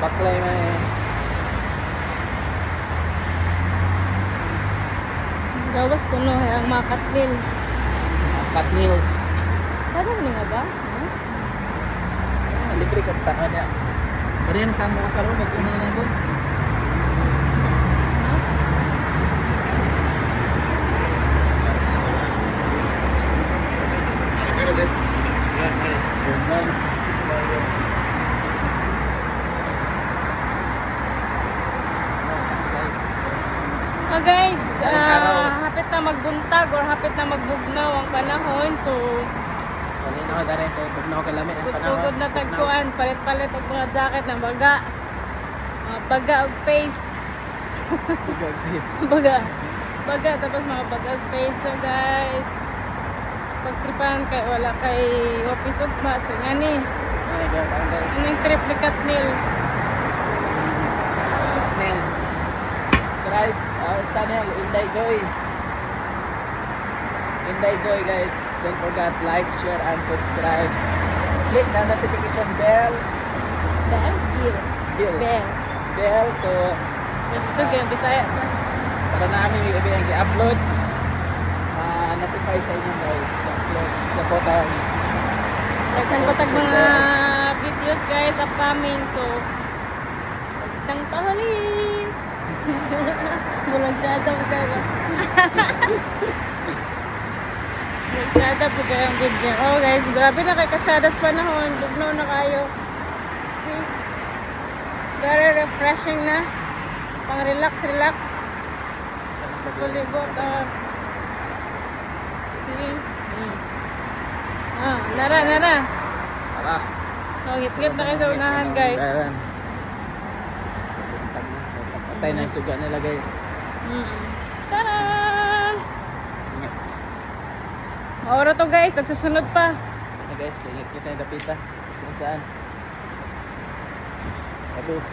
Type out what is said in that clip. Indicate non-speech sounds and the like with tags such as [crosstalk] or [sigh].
Baklay may Gawas ko no, ang mga katlil. cut meals. Sada mo nga ba? Huh? Ah, libre ka tao niya. Pero yan saan mo karon magtuna na doon. Guys, Ah guys, ah, hapit na magbuntag or hapit na magbugnaw ang panahon. So, na ako dari kay pag na ako kalami ang sugod-sugod na tagkuan, palit-palit og mga jacket ng baga. Mga baga og face. [laughs] baga. Baga, tapos mga baga og face. So guys, pagtripan kay wala kay office ugma. So nga ni, anong trip ni Katnil. Channel Inday Joy. Inday Joy guys. Don't forget like, share and subscribe. Click the notification bell. Bell? Bill. Bell. Bell. Bell to Sige, Bisaya. para namin yung ibigay i-upload. Ah, notify sa inyo guys. Just click the button. Daghan pa tag mga videos guys upcoming. So, tang pahali. Bulang tsada po kayo. Bulang tsada po kayo ang video. Oh guys, grabe na kay katsadas panahon. Bugnaw na kayo. See? Very refreshing na. Pang relax, relax. Sa kulibot. ah. See? Mm. Ah, nara, nara. Tara. Oh, ngit-ngit na kayo sa unahan, guys. Ayan. Na yung suga nila guys. Mm. Tara! Maura to guys, nagsusunod pa. Na guys, kaya kita yung dapita. Kung saan. Tapos,